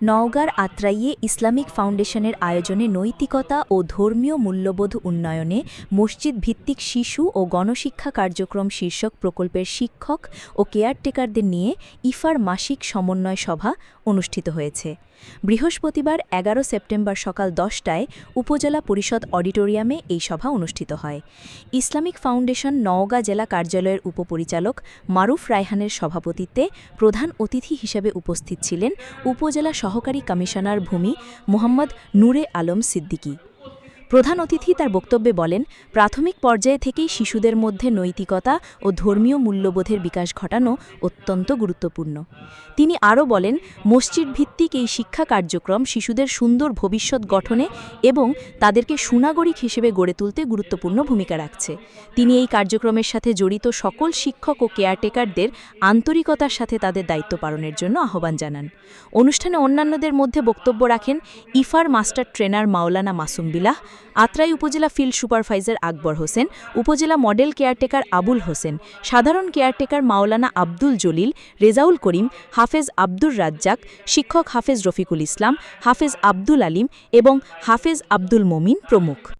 নওগাঁর আত্রাইয়ে ইসলামিক ফাউন্ডেশনের আয়োজনে নৈতিকতা ও ধর্মীয় মূল্যবোধ উন্নয়নে মসজিদ ভিত্তিক শিশু ও গণশিক্ষা কার্যক্রম শীর্ষক প্রকল্পের শিক্ষক ও কেয়ারটেকারদের নিয়ে ইফার মাসিক সমন্বয় সভা অনুষ্ঠিত হয়েছে। বৃহস্পতিবার এগারো সেপ্টেম্বর সকাল দশটায় উপজেলা পরিষদ অডিটোরিয়ামে এই সভা অনুষ্ঠিত হয়। ইসলামিক ফাউন্ডেশন নওগাঁ জেলা কার্যালয়ের উপপরিচালক মারুফ রায়হানের সভাপতিত্বে প্রধান অতিথি হিসেবে উপস্থিত ছিলেন উপজেলা সহকারী কমিশনার ভূমি মোহাম্মদ নূরে আলম সিদ্দিকী। প্রধান অতিথি তার বক্তব্যে বলেন, প্রাথমিক পর্যায়ে থেকেই শিশুদের মধ্যে নৈতিকতা ও ধর্মীয় মূল্যবোধের বিকাশ ঘটানো অত্যন্ত গুরুত্বপূর্ণ। তিনি আরও বলেন মসজিদ ভিত্তিক এই শিক্ষা কার্যক্রম শিশুদের সুন্দর ভবিষ্যৎ গঠনে এবং তাদেরকে সুনাগরিক হিসেবে গড়ে তুলতে গুরুত্বপূর্ণ ভূমিকা রাখছে। তিনি এই কার্যক্রমের সাথে জড়িত সকল শিক্ষক ও কেয়ারটেকারদের আন্তরিকতার সাথে তাদের দায়িত্ব পালনের জন্য আহ্বান জানান। অনুষ্ঠানে অন্যান্যদের মধ্যে বক্তব্য রাখেন ইফার মাস্টার ট্রেনার মাওলানা মাসুম বিলাহ আত্রাই উপজেলা ফিল্ড সুপারভাইজার আকবর হোসেন, উপজেলা মডেল কেয়ারটেকার আবুল হোসেন, সাধারণ কেয়ারটেকার মাওলানা আব্দুল জলিল, রেজাউল করিম, হাফেজ আব্দুর রাজ্জাক, শিক্ষক হাফেজ রফিকুল ইসলাম, হাফেজ আব্দুল আলিম এবং হাফেজ আব্দুল মমিন প্রমুখ।